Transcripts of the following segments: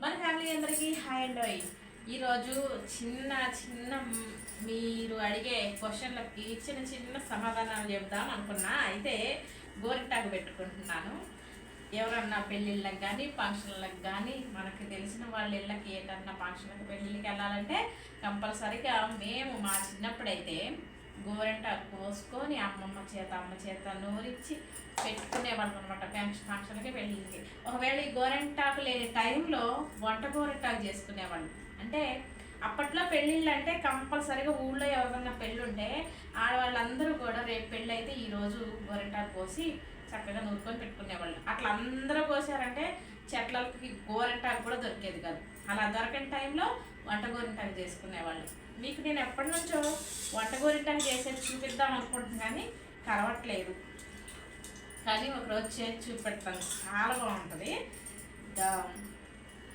మన ఫ్యామిలీ అందరికీ hi and. ఓయ్ ఈరోజు చిన్న చిన్న మీరు అడిగే క్వశ్చన్లకి చిన్న చిన్న సమాధానాలు చెబుదాం అనుకున్నా. అయితే గోరింటాకు పెట్టుకుంటున్నాను. ఎవరన్నా పెళ్ళిళ్ళకి కానీ ఫంక్షన్లకు కానీ మనకు తెలిసిన వాళ్ళ ఇళ్ళకి ఏటన్నా ఫంక్షన్లకు పెళ్ళిళ్ళకి వెళ్ళాలంటే కంపల్సరీగా మేము మా చిన్నప్పుడైతే గోరింటాకు కోసుకొని అమ్మమ్మ చేత అమ్మ చేత నూరించి పెట్టుకునేవాళ్ళం అనమాట ఫంక్షన్ ఫంక్షన్కి వెళ్ళింది. ఒకవేళ ఈ గోరింటాకు లేని టైంలో వంట గోరింటాకు చేసుకునేవాళ్ళు అంటే అప్పట్లో పెళ్ళిళ్ళు అంటే కంపల్సరీగా ఊళ్ళో ఎవరికన్నా పెళ్ళి ఉంటే ఆడవాళ్ళందరూ కూడా రేపు పెళ్ళి అయితే ఈరోజు గోరింటాకు కోసి చక్కగా నూరుకొని పెట్టుకునేవాళ్ళు అట్లా అందరూ కోసారంటే చెట్లకి గోరింటాకు కూడా దొరికేది కాదు. అలా దొరకని టైంలో వంట గోరింటాకు చేసుకునేవాళ్ళు మీకు నేను ఎప్పటి నుంచో వంట గోరింటాకు చేసేది చూపిద్దాం అనుకుంటున్నాను కానీ కలవట్లేదు. కానీ ఒకరోజు చేసి చూపెడతాను. చాలా బాగుంటుంది. ఇంకా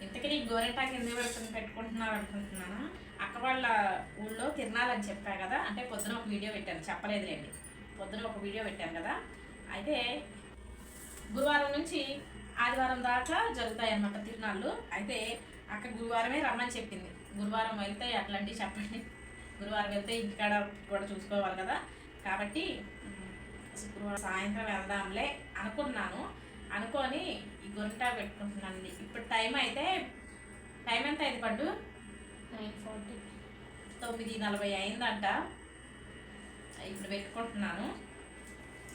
ఇంతకీ నీకు గోరెంటాకు ఎందుకు పెడుతుంది పెట్టుకుంటున్నావు అనుకుంటున్నాను. అక్క వాళ్ళ ఊళ్ళో తిరణాలని చెప్పా కదా అంటే పొద్దున ఒక వీడియో పెట్టాను. చెప్పలేదులేండి పొద్దున ఒక వీడియో పెట్టాను కదా. అయితే గురువారం నుంచి ఆదివారం దాకా జరుగుతాయి అన్నమాట తిరునాళ్ళు అయితే అక్క గురువారమే రమ్మని చెప్పింది. గురువారం వెళ్తే అట్లాంటివి చెప్పండి. గురువారం వెళ్తే ఇంటికాడ కూడా చూసుకోవాలి కదా. కాబట్టి శుక్రవారం సాయంత్రం వెళ్దాంలే అనుకున్నాను. అనుకొని ఈ గొంట పెట్టుకుంటున్నాను ఇప్పుడు టైం అయితే టైం ఎంత అయింది పడ్డు నైన్ ఫార్టీ. తొమ్మిది నలభై అయిందంట. ఇప్పుడు పెట్టుకుంటున్నాను.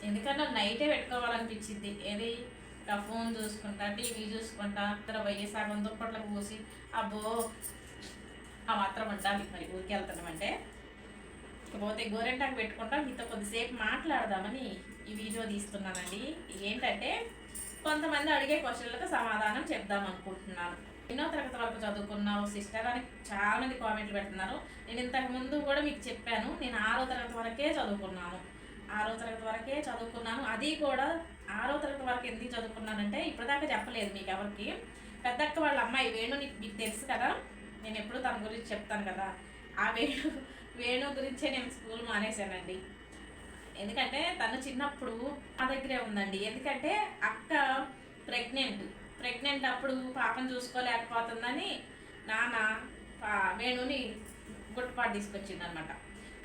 ఎందుకన్నా నైటే పెట్టుకోవాలనిపించింది. ఏది? ఫోన్ చూసుకుంటా టీవీ చూసుకుంటా ఇతర వెయ్యి సగం దుప్పట్లకు పూసి అబ్బో ఆ మాత్రం ఉండాలి మరి ఊరికి వెళ్తున్నామంటే. ఇకపోతే గోరెంటాకు పెట్టుకుంటా. మీతో కొద్దిసేపు మాట్లాడదామని ఈ వీడియో తీస్తున్నానండి. ఏంటంటే కొంతమంది అడిగే క్వశ్చన్లకు సమాధానం చెప్దాం అనుకుంటున్నాను. ఎన్నో తరగతి వరకు చదువుకున్నావు సిస్టర్ అని చాలా మంది కామెంట్లు పెడుతున్నారు. నేను ఇంతకు ముందు కూడా మీకు చెప్పాను నేను ఆరో తరగతి వరకే చదువుకున్నాను. ఆరో తరగతి వరకే చదువుకున్నాను. అది కూడా ఆరో తరగతి వరకు ఎందుకు చదువుకున్నానంటే ఇప్పటిదాకా చెప్పలేదు మీకు ఎవరికి పెద్దక్క వాళ్ళ అమ్మాయి వేణు నీకు మీకు తెలుసు కదా? నేను ఎప్పుడు తన గురించి చెప్తాను కదా. ఆ వేణు వేణు గురించే నేను స్కూల్ మానేశానండి. ఎందుకంటే తను చిన్నప్పుడు మా దగ్గరే ఉందండి. ఎందుకంటే అక్క ప్రెగ్నెంట్. ప్రెగ్నెంట్ అప్పుడు పాపను చూసుకోలేకపోతుందని నాన్న పా- వేణుని గుట్టుపాటు తీసుకొచ్చింది అనమాట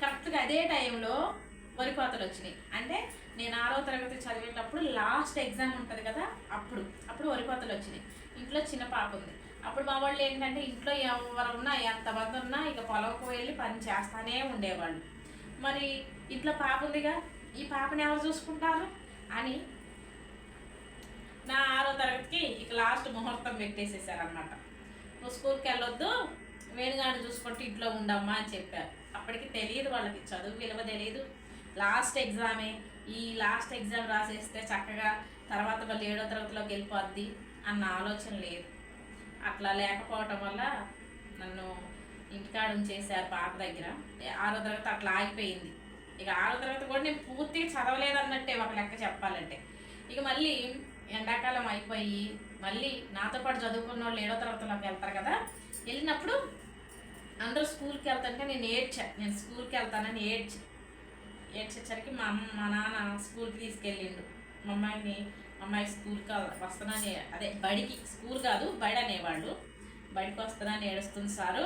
కరెక్ట్గా అదే టైంలో వరి కోతలు వచ్చినాయి. అంటే నేను ఆరో తరగతి చదివేటప్పుడు లాస్ట్ ఎగ్జామ్ ఉంటుంది కదా అప్పుడు. అప్పుడు వరి కోతలు వచ్చినాయి. ఇంట్లో చిన్న పాప ఉంది. అప్పుడు మా వాళ్ళు ఏంటంటే ఇంట్లో ఎవరు ఉన్నా ఎంతమంది ఉన్నా ఇక పొలంకు వెళ్ళి పని చేస్తానే ఉండేవాళ్ళు. మరి ఇంట్లో పాప ఉందిగా ఈ పాపని ఎవరు చూసుకుంటారు అని నా ఆరో తరగతికి ఇక లాస్ట్ ముహూర్తం పెట్టేసేసారనమాట నువ్వు స్కూల్కి వెళ్ళొద్దు వేణుగాడిని చూసుకుంటే ఇంట్లో ఉండమ్మా అని చెప్పారు. అప్పటికి తెలియదు వాళ్ళకి చదువు విలువ తెలియదు లాస్ట్ ఎగ్జామే ఈ లాస్ట్ ఎగ్జామ్ రాసేస్తే చక్కగా తర్వాత వాళ్ళు ఏడో తరగతిలోకి వెళ్ళిపోద్ది అన్న ఆలోచన లేదు. అట్లా లేకపోవటం వల్ల నన్ను ఇంటికాడ ఉంచేసారు పాప దగ్గర. ఆరో తరగతి అట్లా ఆగిపోయింది. ఇక ఆరో తరగతి కూడా నేను పూర్తిగా చదవలేదన్నట్టే ఒక లెక్క చెప్పాలంటే. ఇక మళ్ళీ ఎండాకాలం అయిపోయి మళ్ళీ నాతో పాటు చదువుకున్న వాళ్ళు ఏడో తరగతిలోకి వెళ్తారు కదా. వెళ్ళినప్పుడు అందరూ స్కూల్కి వెళ్తానంటే నేను ఏడ్చా. నేను స్కూల్కి వెళ్తానని ఏడ్చి. ఏడ్చేసరికి మా అమ్మ మా నాన్న స్కూల్కి తీసుకెళ్ళిండు. మా అమ్మాయిని మా అమ్మాయి స్కూల్కి వస్తానని అదే బడికి స్కూల్ కాదు బడి అనేవాళ్ళు. బడికి వస్తానని ఏడుస్తుంది సారు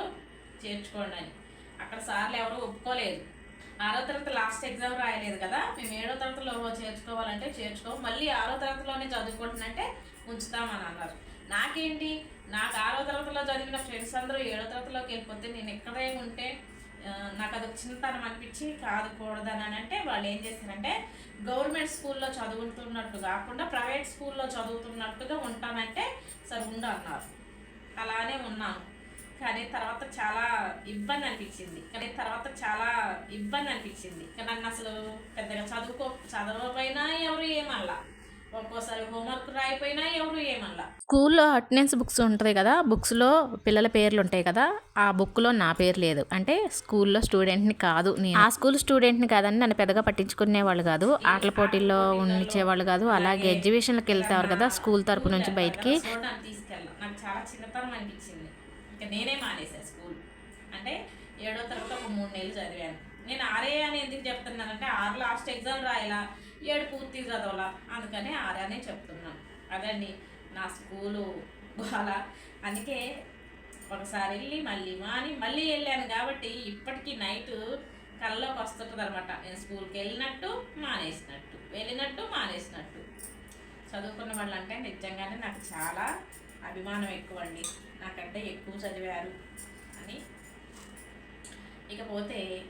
చేర్చుకోండి అని. అక్కడ సార్లు ఎవరు ఒప్పుకోలేదు. ఆరో తరగతి లాస్ట్ ఎగ్జామ్ రాయలేదు కదా మేము ఏడో తరగతిలో చేర్చుకోవాలంటే చేర్చుకో మళ్ళీ ఆరో తరగతిలోనే చదువుకుంటున్నంటే ఉంచుతామని అన్నారు. నాకేంటి? నాకు ఆరో తరగతిలో చదివిన ఫ్రెండ్స్ అందరూ ఏడో తరగతిలోకి వెళ్ళిపోతే నేను ఎక్కడే ఉంటే నాకు అది చిన్నతనం అనిపించి కాదు కూడదని అని అంటే వాళ్ళు ఏం చేస్తారంటే గవర్నమెంట్ స్కూల్లో చదువుతున్నట్టు కాకుండా ప్రైవేట్ స్కూల్లో చదువుతున్నట్టుగా ఉంటానంటే సరే ఉండు అన్నారు. అలానే ఉన్నాను. కానీ తర్వాత చాలా ఇబ్బంది అనిపించింది. కానీ తర్వాత చాలా ఇబ్బంది అనిపించింది. నన్ను అసలు పెద్దగా చదువుకో చదవకపోయినా ఎవరు ఏమల్లా ఒక్కోసారి హోంవర్క్ రాయిపోయినా ఎవరు ఏమల్లా స్కూల్లో అటెండెన్స్ బుక్స్ ఉంటుంది కదా బుక్స్లో పిల్లల పేర్లు ఉంటాయి కదా ఆ బుక్లో నా పేరు లేదు. అంటే స్కూల్లో స్టూడెంట్ని కాదు నేను. ఆ స్కూల్ స్టూడెంట్ని కాదని నన్ను పెద్దగా పట్టించుకునేవాళ్ళు కాదు ఆటల పోటీల్లో ఉండిచ్చేవాళ్ళు కాదు అలాగే ఎగ్జిబిషన్లకు వెళ్తారు కదా స్కూల్ తరపు నుంచి బయటికి. చూడడానికి తీసుకెళ్ళాం నాకు చాలా చిన్నతనం అనిపించింది. ఇంకా నేనే మానేసా స్కూల్. అంటే ఏడో తరగతి ఒక మూడు నెలలు చదివాను. నేను ఆరే అని ఎందుకు చెప్తున్నానంటే ఆరు లాస్ట్ ఎగ్జామ్ రాయాలా. ఏడు పూర్తి చదవాల? అందుకని ఆరనే చెప్తున్నాం చెప్తున్నాను. అదండి నా స్కూలు గోల అందుకే ఒకసారి వెళ్ళి మళ్ళీ మాని మళ్ళీ వెళ్ళాను కాబట్టి ఇప్పటికీ నైట్ కళ్ళలోకి వస్తుంటుంది అనమాట నేను స్కూల్కి వెళ్ళినట్టు మానేసినట్టు. వెళ్ళినట్టు మానేసినట్టు. చదువుకున్న వాళ్ళంటే నిజంగానే నాకు చాలా అభిమానం ఎక్కువ అండి నాకంటే ఎక్కువ చదివారు అని. ఇకపోతే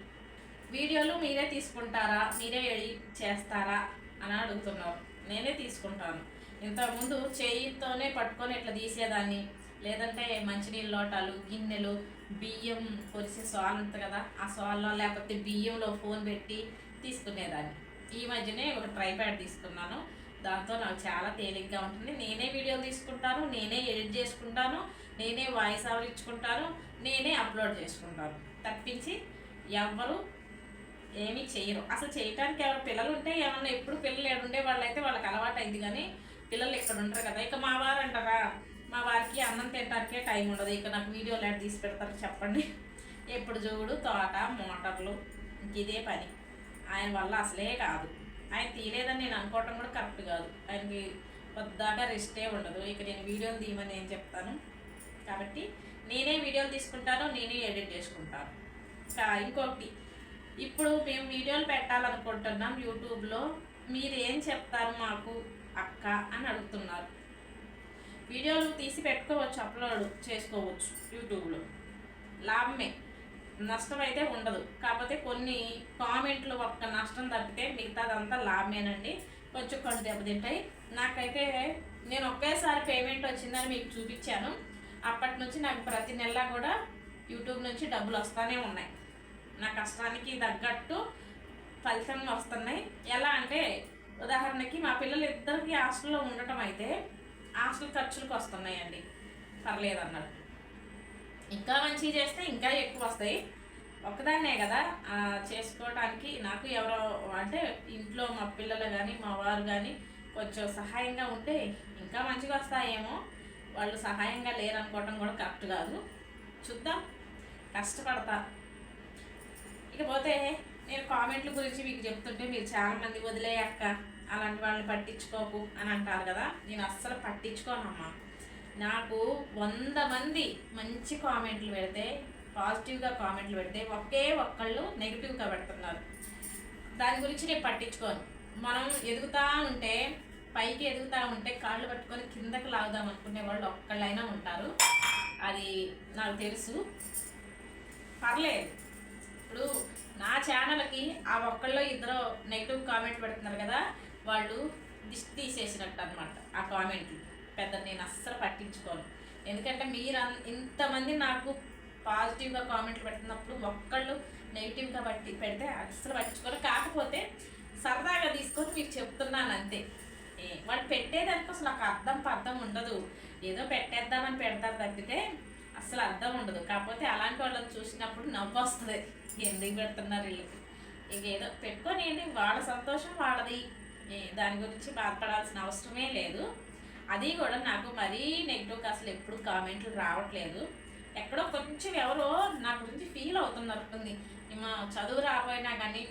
వీడియోలు మీరే తీసుకుంటారా? మీరే ఎడిట్ చేస్తారా? అని అడుగుతున్నారు నేనే తీసుకుంటాను. ఇంతకుముందు చేయితోనే పట్టుకొని ఇట్లా తీసేదాన్ని. లేదంటే మంచినీళ్ళ లోటాలు గిన్నెలు బియ్యం కొరిసే సాల్ ఉంటుంది కదా ఆ సాల్లో లేకపోతే బియ్యంలో ఫోన్ పెట్టి తీసుకునేదాన్ని. ఈ మధ్యనే ఒక ట్రైప్యాడ్ తీసుకున్నాను. దాంతో నాకు చాలా తేలిగ్గా ఉంటుంది. నేనే వీడియో తీసుకుంటాను నేనే ఎడిట్ చేసుకుంటాను నేనే వాయిస్ ఆవర్ ఇచ్చుకుంటాను నేనే అప్లోడ్ చేసుకుంటాను. తప్పించి ఎవ్వరు ఏమీ చేయరు. అసలు చేయటానికి ఎవరు పిల్లలు ఉంటే ఏమన్నా ఎప్పుడు పిల్లలు ఏడు ఉండే వాళ్ళైతే వాళ్ళకి అలవాటు అయింది కానీ పిల్లలు ఇక్కడ ఉంటారు కదా. ఇక మా వారు అంటారా మా వారికి అన్నం తినడానికే టైం ఉండదు. ఇక నాకు వీడియోలు ఎట్ తీసి పెడతారు చెప్పండి. ఎప్పుడు చూడు తోట మోటార్లు ఇంక ఇదే పని. ఆయన వల్ల అసలే కాదు. ఆయన తీయలేదని నేను అనుకోవటం కూడా కరెక్ట్ కాదు. ఆయనకి పొద్దాకా రెస్టే ఉండదు. ఇక నేను వీడియోలు తీయమని నేను చెప్తాను? కాబట్టి నేనే వీడియోలు తీసుకుంటాను నేనే ఎడిట్ చేసుకుంటాను. ఇంకా ఇంకొకటి ఇప్పుడు మేము వీడియోలు పెట్టాలనుకుంటున్నాం యూట్యూబ్లో. మీరు ఏం చెప్తారు మాకు? అక్క అని అడుగుతున్నారు. వీడియోలు తీసి పెట్టుకోవచ్చు అప్లోడ్ చేసుకోవచ్చు యూట్యూబ్లో. లాభమే. నష్టం అయితే ఉండదు. కాకపోతే కొన్ని కామెంట్లు ఒక్క నష్టం తప్పితే మిగతాదంతా లాభమేనండి. కొంచెం కళ్ళు దెబ్బతింటాయి. నాకైతే నేను ఒకేసారి పేమెంట్ వచ్చిందని మీకు చూపించాను. అప్పటి నుంచి నాకు ప్రతి నెల కూడా యూట్యూబ్ నుంచి డబ్బులు వస్తూనే ఉన్నాయి. నా కష్టానికి తగ్గట్టు ఫలితం వస్తున్నాయి. ఎలా అంటే ఉదాహరణకి మా పిల్లలు ఇద్దరికి హాస్టల్లో ఉండటం అయితే హాస్టల్ ఖర్చులకు వస్తున్నాయండి. పర్లేదు అన్నట్టు ఇంకా మంచిగా చేస్తే ఇంకా ఎక్కువ వస్తాయి. ఒక్కదాన్నే కదా చేసుకోవటానికి నాకు ఎవరో అంటే ఇంట్లో మా పిల్లలు కానీ మా వారు కానీ కొంచెం సహాయంగా ఉంటే ఇంకా మంచిగా వస్తాయేమో. వాళ్ళు సహాయంగా లేరనుకోవటం కూడా కరెక్ట్ కాదు. చూద్దాం. కష్టపడతా. ఇకపోతే నేను కామెంట్ల గురించి మీకు చెప్తుంటే మీరు చాలా మంది వదిలేయక్క అలాంటి వాళ్ళని పట్టించుకోకు అని అంటారు కదా. నేను అస్సలు పట్టించుకోనమ్మా. నాకు వంద మంది మంచి కామెంట్లు పెడితే పాజిటివ్గా కామెంట్లు పెడితే ఒకే ఒక్కళ్ళు నెగిటివ్గా పెడుతున్నారు. దాని గురించి నేను పట్టించుకోను. మనం ఎదుగుతా ఉంటే పైకి ఎదుగుతా ఉంటే కాళ్ళు పట్టుకొని కిందకి లాగుదాం అనుకునే వాళ్ళు ఒక్కళ్ళైనా ఉంటారు. అది నాకు తెలుసు. పర్లేదు. ఇప్పుడు నా ఛానల్కి ఆ ఒక్కళ్ళు ఇద్దరు నెగిటివ్ కామెంట్ పెడుతున్నారు కదా వాళ్ళు దిష్టి తీసేసినట్టు అనమాట ఆ కామెంట్లు పెద్ద నేను అస్సలు పట్టించుకోను. ఎందుకంటే మీరు ఇంతమంది నాకు పాజిటివ్గా కామెంట్లు పెడుతున్నప్పుడు ఒక్కళ్ళు నెగిటివ్గా పట్టి పెడితే అస్సలు పట్టించుకోరు కాకపోతే సరదాగా తీసుకొని మీకు చెప్తున్నాను అంతే. వాళ్ళు పెట్టేదానికి అసలు ఒక అర్థం పర్థం ఉండదు. ఏదో పెట్టేద్దామని పెడతారు తప్పితే అసలు అర్థం ఉండదు. కాకపోతే అలాంటి వాళ్ళని చూసినప్పుడు నవ్వు వస్తుంది. ఎందుకు పెడుతున్నారు వీళ్ళకి? ఇక ఏదో పెట్టుకొని వాళ్ళ సంతోషం వాళ్ళది. దాని గురించి బాధపడాల్సిన అవసరమే లేదు. అది కూడా నాకు మరీ నెగిటివ్గా అసలు ఎప్పుడు కామెంట్లు రావట్లేదు. ఎక్కడో కొంచెం ఎవరో నా గురించి ఫీల్ అవుతున్నట్టుంది. మా చదువు రాబోయినా కానీ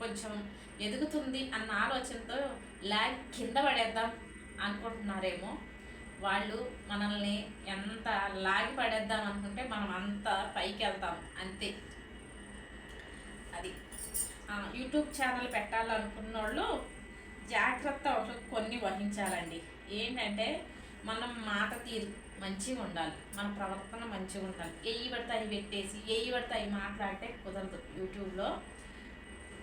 కొంచెం ఎదుగుతుంది అన్న ఆలోచనతో ల్యాగ్ కింద పడేద్దాం అనుకుంటున్నారేమో. వాళ్ళు మనల్ని ఎంత లాగి పడేద్దాం అనుకుంటే మనం అంత పైకి వెళ్తాం. అంతే. యూట్యూబ్ ఛానల్ పెట్టాలనుకున్న వాళ్ళు జాగ్రత్త కొన్ని వహించాలండి. ఏంటంటే మనం మాట తీరు మంచిగా ఉండాలి. మన ప్రవర్తన మంచిగా ఉండాలి. ఎయ్యి పడితే అవి పెట్టేసి ఏవి పడితే అవి మాట్లాడితే కుదరదు యూట్యూబ్లో.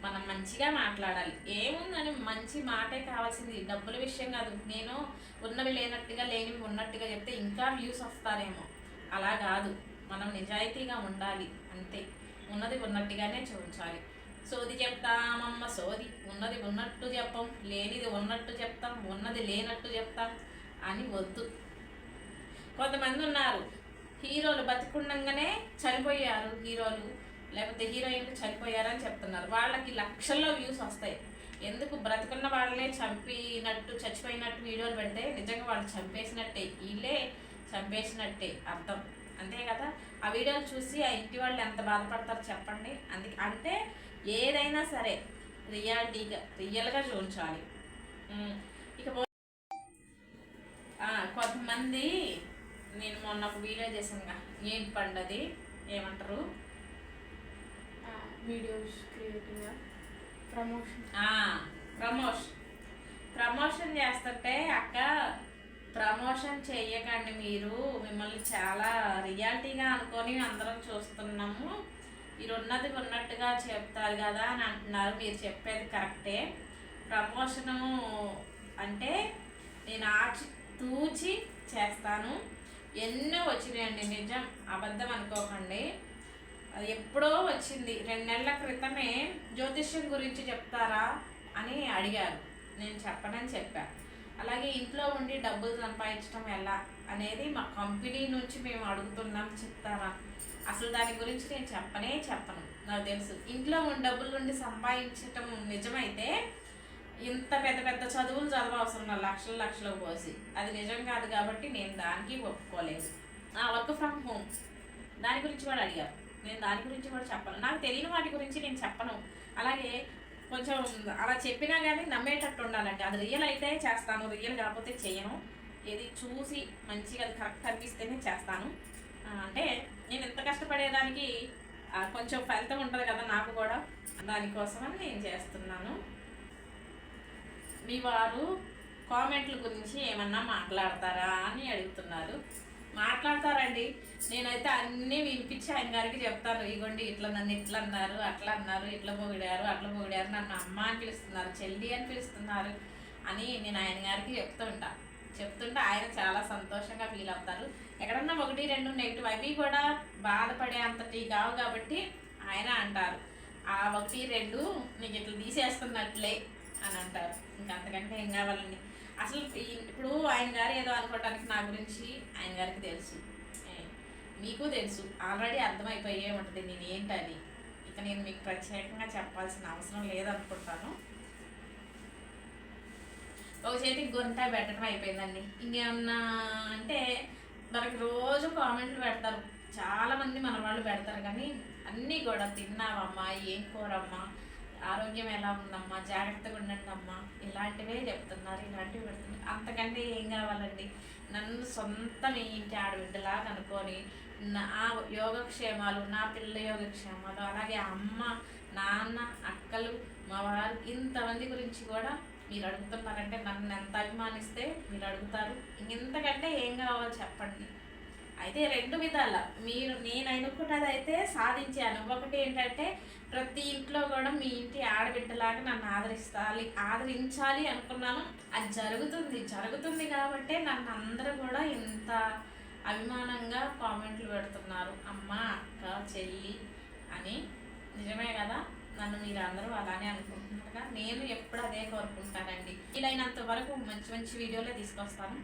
మనం మంచిగా మాట్లాడాలి. ఏముందని మంచి మాటే కావాల్సింది. డబ్బుల విషయం కాదు. నేను ఉన్నవి లేనట్టుగా లేనివి ఉన్నట్టుగా చెప్తే ఇంకా వ్యూస్ వస్తారేమో. అలా కాదు. మనం నిజాయితీగా ఉండాలి. అంతే. ఉన్నది ఉన్నట్టుగానే చూపించాలి. సోది చెప్తామమ్మ సోది. ఉన్నది ఉన్నట్టు చెప్పం లేనిది ఉన్నట్టు చెప్తాం ఉన్నది లేనట్టు చెప్తాం అని వద్దు. కొంతమంది ఉన్నారు హీరోలు బతికుండగానే చనిపోయారు హీరోలు లేకపోతే హీరోయిన్లు చనిపోయారని చెప్తున్నారు. వాళ్ళకి లక్షల్లో వ్యూస్ వస్తాయి. ఎందుకు బ్రతుకున్న వాళ్ళనే చంపినట్టు చచ్చిపోయినట్టు వీడియోలు పెడితే నిజంగా వాళ్ళు చంపేసినట్టే వీళ్ళే చంపేసినట్టే అర్థం. అంతే కదా? ఆ వీడియోలు చూసి ఆ ఇంటి వాళ్ళు ఎంత బాధపడతారో చెప్పండి. అందుకే ఏదైనా సరే రియాలిటీగా రియల్గా చూపించాలి. ఉమ్, ఇక కొంతమంది నేను మొన్న ఒక వీడియో చేశానుగా ఏం పండది ఏమంటారు? Videos creating promotion. Promotion promotion చేస్తుంటే అక్క ప్రమోషన్ చేయకండి మీరు మిమ్మల్ని చాలా రియాలిటీగా అనుకొని అందరం చూస్తున్నాము. మీరు ఉన్నది ఉన్నట్టుగా చెప్తారు కదా అని అంటున్నారు. మీరు చెప్పేది కరెక్టే. ప్రమోషను అంటే నేను ఆచి తూచి చేస్తాను. ఎన్నో వచ్చినాయండి నిజం. అబద్ధం అనుకోకండి. అది ఎప్పుడో వచ్చింది. రెండు నెలల క్రితమే జ్యోతిష్యం గురించి చెప్తారా అని అడిగారు. నేను చెప్పనని చెప్పాను అలాగే ఇంట్లో ఉండి డబ్బులు సంపాదించడం ఎలా అనేది మా కంపెనీ నుంచి మేము అడుగుతున్నాం చెప్తారా? అసలు దాని గురించి నేను చెప్పనే చెప్పను. నాకు తెలుసు. ఇంట్లో ఉన్న డబ్బులు నుండి సంపాదించటం నిజమైతే ఇంత పెద్ద పెద్ద చదువులు చదవవసరం నా లక్షల లక్షలు పోసి. అది నిజం కాదు కాబట్టి నేను దానికి ఒప్పుకోలేదు. ఆ వర్క్ ఫ్రమ్ హోమ్. దాని గురించి కూడా అడిగారు. నేను దాని గురించి కూడా చెప్పను. నాకు తెలియని వాటి గురించి నేను చెప్పను. అలాగే కొంచెం అలా చెప్పినా కానీ నమ్మేటట్టు ఉండాలండి. అది రియల్ అయితే చేస్తాను. రియల్ కాకపోతే చేయను. ఏది చూసి మంచిగా అది కరెక్ట్ అనిపిస్తేనే చేస్తాను. అంటే నేను ఎంత కష్టపడేదానికి కొంచెం ఫలితం ఉంటుంది కదా నాకు కూడా. దానికోసమని నేను చేస్తున్నాను. మీ వారు కామెంట్ల గురించి ఏమన్నా మాట్లాడతారా అని అడుగుతున్నారు. మాట్లాడతారండి. నేనైతే అన్నీ వినిపించి ఆయన గారికి చెప్తాను. ఇగోండి ఇట్లా నన్ను ఇట్లా అన్నారు అట్లా అన్నారు ఇట్లా పొగిడారు అట్లా పొగిడారు నన్ను అమ్మ అని పిలుస్తున్నారు చెల్లి అని పిలుస్తున్నారు అని నేను ఆయన గారికి చెప్తుంటా చెప్తుంటే ఆయన చాలా సంతోషంగా ఫీల్ అవుతారు. ఎక్కడన్నా ఒకటి రెండు నెగిటివ్ అవి కూడా బాధపడే అంతటి కావు కాబట్టి ఆయన అంటారు. ఆ ఒకటి రెండు నీకు ఇట్లా తీసేస్తున్నట్లే అని అంటారు. ఇంకా అంతకంటే ఏం కావాలండి? అసలు ఇప్పుడు ఆయన గారు ఏదో అనుకోవటానికి నా గురించి ఆయన గారికి తెలుసు. ఏ, మీకు తెలుసు. ఆల్రెడీ అర్థమైపోయే ఉంటుంది నేను ఏంటని. ఇక నేను మీకు ప్రత్యేకంగా చెప్పాల్సిన అవసరం లేదనుకుంటాను. ఒక చేతికి గొంత పెట్టడం అయిపోయిందండి. ఇంకేమన్నా అంటే మనకి రోజు కామెంట్లు పెడతారు. చాలా మంది మన వాళ్ళు పెడతారు కానీ అన్నీ కూడా తిన్నావమ్మా ఏం కూరమ్మా? ఆరోగ్యం ఎలా ఉందమ్మా? జాగ్రత్తగా ఉండండి అమ్మా ఇలాంటివే చెప్తున్నారు ఇలాంటివి పెడుతున్నారు. అంతకంటే ఏం కావాలండి? నన్ను సొంతం ఇంటి ఆడబిడ్డలాగా అనుకొని నా యోగక్షేమాలు నా పిల్ల యోగక్షేమాలు అలాగే అమ్మ నాన్న అక్కలు మా వారు ఇంతమంది గురించి కూడా మీరు అడుగుతున్నారంటే నన్ను ఎంత అభిమానిస్తే మీరు అడుగుతారు ఇంతకంటే ఏం కావాలో చెప్పండి. అయితే రెండు విధాల. మీరు నేను అనుకున్నది అయితే సాధించాను ఒకటి ఏంటంటే ప్రతి ఇంట్లో కూడా మీ ఇంటి ఆడబిడ్డలాగా నన్ను ఆదరిస్తాలి ఆదరించాలి అనుకున్నాను. అది జరుగుతుంది జరుగుతుంది కాబట్టి నన్ను అందరూ కూడా ఇంత అభిమానంగా కామెంట్లు పెడుతున్నారు. అమ్మ అక్క చెల్లి అని. నిజమే కదా? నన్ను మీరు అందరూ అలానే అనుకుంటున్నారుగా. నేను ఎప్పుడు అదే కోరుకుంటానండి. వీలైనంత వరకు మంచి మంచి వీడియోలే తీసుకొస్తాను.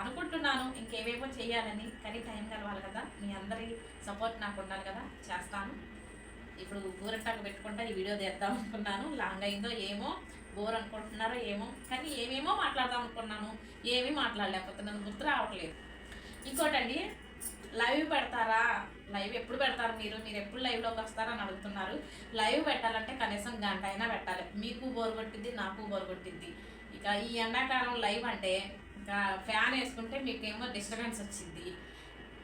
అనుకుంటున్నాను ఇంకేవేవో చేయాలని కానీ టైం కలవాలి కదా. మీ అందరి సపోర్ట్ నాకు ఉండాలి కదా. చేస్తాను. ఇప్పుడు గోరంటాకు పెట్టుకుంటా ఈ వీడియో చేద్దాం అనుకున్నాను. లాంగ్ అయిందో ఏమో బోర్ అనుకుంటున్నారో ఏమో కానీ ఏమేమో మాట్లాడదాం అనుకున్నాను. ఏమీ మాట్లాడలేకపోతున్నాను. గుర్తు రావట్లేదు. ఇంకోటండి లైవ్ పెడతారా? లైవ్ ఎప్పుడు పెడతారు మీరు? మీరు ఎప్పుడు లైవ్లోకి వస్తారని అడుగుతున్నారు. లైవ్ పెట్టాలంటే కనీసం గంట అయినా పెట్టాలి. మీకు బోర్ కొట్టిద్ది నాకు బోర్ కొట్టిద్ది. ఇక ఈ ఎండాకాలం లైవ్ అంటే ఇంకా ఫ్యాన్ వేసుకుంటే మీకేమో డిస్టర్బెన్స్ వచ్చింది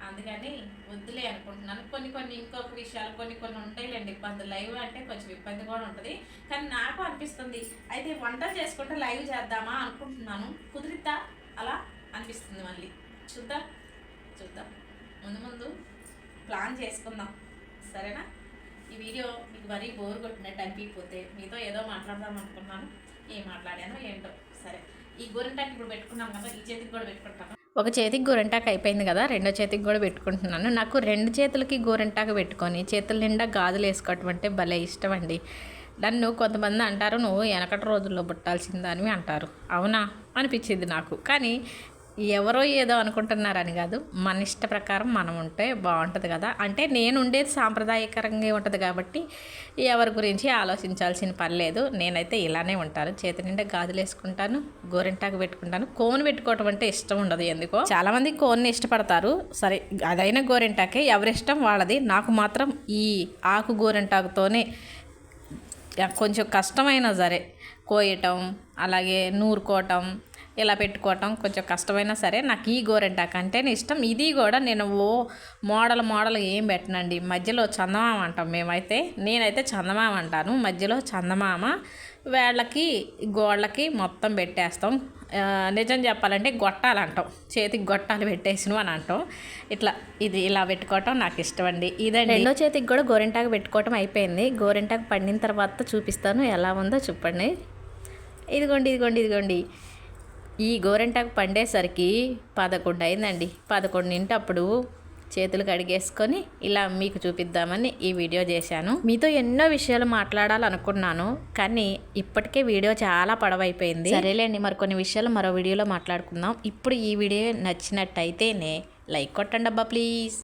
అందుకని వద్దులే అనుకుంటున్నాను. కొన్ని కొన్ని ఇంకొక విషయాలు కొన్ని కొన్ని ఉంటాయిలేండి. ఇబ్బంది. లైవ్ అంటే కొంచెం ఇబ్బంది కూడా ఉంటుంది. కానీ నాకు అనిపిస్తుంది. అయితే వంట చేసుకుంటే లైవ్ చేద్దామా అనుకుంటున్నాను. కుదిరిద్దా? అలా అనిపిస్తుంది మళ్ళీ. చూద్దాం. చూద్దాం. ముందు ముందు ప్లాన్ చేసుకుందాం. సరేనా? ఈ వీడియో మీకు మరీ బోర్ కొట్టినట్టు అనిపించిపోతే మీతో ఏదో మాట్లాడదాం అనుకున్నాను. ఏం మాట్లాడానో ఏంటో. సరే. ఈ గోరింటాకు ఇప్పుడు పెట్టుకున్నాం కదా ఈ చేతికి కూడా పెట్టుకుంటాను ఒక చేతికి గోరింటాకు అయిపోయింది కదా రెండో చేతికి కూడా పెట్టుకుంటున్నాను. నాకు రెండు చేతులకి గోరింటాకు పెట్టుకొని చేతుల నిండా గాజులు వేసుకోవటం అంటే భలే ఇష్టం అండి నన్ను కొంతమంది అంటారు నువ్వు వెనకటి రోజుల్లో పుట్టాల్సిందా అని అంటారు. అవునా? అనిపించింది నాకు. కానీ ఎవరో ఏదో అనుకుంటున్నారని కాదు. మన ఇష్ట ప్రకారం మనం ఉంటే బాగుంటుంది కదా. అంటే నేను ఉండేది సాంప్రదాయకరంగా ఉంటుంది కాబట్టి ఎవరి గురించి ఆలోచించాల్సిన పని లేదు. నేనైతే ఇలానే ఉంటాను. చేతి నిండా గాజులు వేసుకుంటాను గోరింటాకు పెట్టుకుంటాను. కోన్ పెట్టుకోవటం అంటే ఇష్టం ఉండదు ఎందుకో. చాలామంది కోన్ని ఇష్టపడతారు. సరే అదైనా గోరింటాకే ఎవరిష్టం వాళ్ళది. నాకు మాత్రం ఈ ఆకు గోరింటాకుతోనే కొంచెం కష్టమైనా సరే కోయటం అలాగే నూరుకోవటం ఇలా పెట్టుకోవటం కొంచెం కష్టమైనా సరే నాకు ఈ గోరెంటాకు అంటేనే ఇష్టం. ఇది కూడా నేను ఓ మోడల్ మోడల్ ఏం పెట్టనండి. మధ్యలో చందమామ అంటాం మేమైతే. నేనైతే చందమామ అంటాను. మధ్యలో చందమామ వేళ్ళకి గోళ్ళకి మొత్తం పెట్టేస్తాం. నిజం చెప్పాలంటే గొట్టాలు అంటాం. చేతికి గొట్టాలు పెట్టేసిను అని అంటాం. ఇట్లా ఇది ఇలా పెట్టుకోవటం నాకు ఇష్టం అండి ఇదండి. రెండో చేతికి కూడా గోరింటాకు పెట్టుకోవటం అయిపోయింది. గోరింటాకు పండిన తర్వాత చూపిస్తాను. ఎలా ఉందో చెప్పండి ఇదిగోండి ఇదిగోండి ఇదిగోండి. ఈ గోరింటాకు పండేసరికి పదకొండు అయిందండి. పదకొండింటప్పుడు చేతులు కడిగేసుకొని ఇలా మీకు చూపిద్దామని ఈ వీడియో చేశాను. మీతో ఎన్నో విషయాలు మాట్లాడాలనుకున్నాను కానీ ఇప్పటికే వీడియో చాలా పొడవైపోయింది. సరేలేండి మరి కొన్ని విషయాలు మరో వీడియోలో మాట్లాడుకుందాం. ఇప్పుడు ఈ వీడియో నచ్చినట్టయితేనే లైక్ కొట్టండి అబ్బా ప్లీజ్.